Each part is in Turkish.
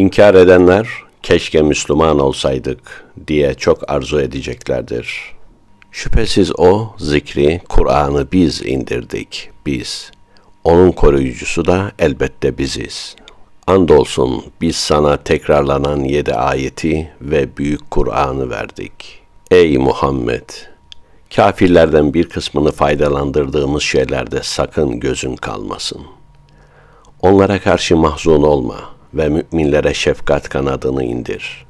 İnkar edenler keşke Müslüman olsaydık diye çok arzu edeceklerdir. Şüphesiz o zikri, Kur'an'ı biz indirdik, biz. Onun koruyucusu da elbette biziz. Andolsun biz sana tekrarlanan yedi ayeti ve büyük Kur'an'ı verdik. Ey Muhammed! Kafirlerden bir kısmını faydalandırdığımız şeylerde sakın gözün kalmasın. Onlara karşı mahzun olma ve müminlere şefkat kanadını indir.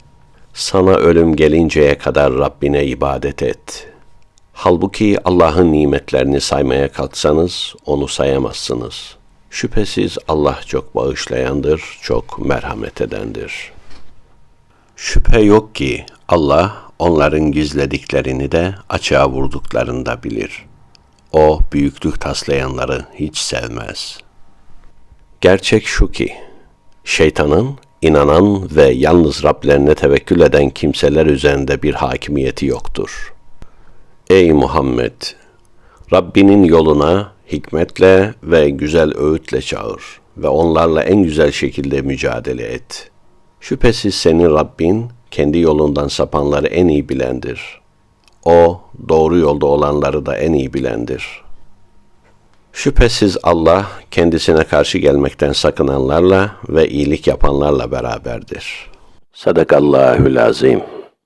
Sana ölüm gelinceye kadar Rabbine ibadet et. Halbuki Allah'ın nimetlerini saymaya kalksanız onu sayamazsınız. Şüphesiz Allah çok bağışlayandır, çok merhamet edendir. Şüphe yok ki Allah onların gizlediklerini de açığa vurduklarını da bilir. O büyüklük taslayanları hiç sevmez. Gerçek şu ki, şeytanın inanan ve yalnız Rablerine tevekkül eden kimseler üzerinde bir hakimiyeti yoktur. Ey Muhammed! Rabbinin yoluna hikmetle ve güzel öğütle çağır ve onlarla en güzel şekilde mücadele et. Şüphesiz senin Rabbin kendi yolundan sapanları en iyi bilendir. O doğru yolda olanları da en iyi bilendir. Şüphesiz Allah kendisine karşı gelmekten sakınanlarla ve iyilik yapanlarla beraberdir. Sadakallahül azim.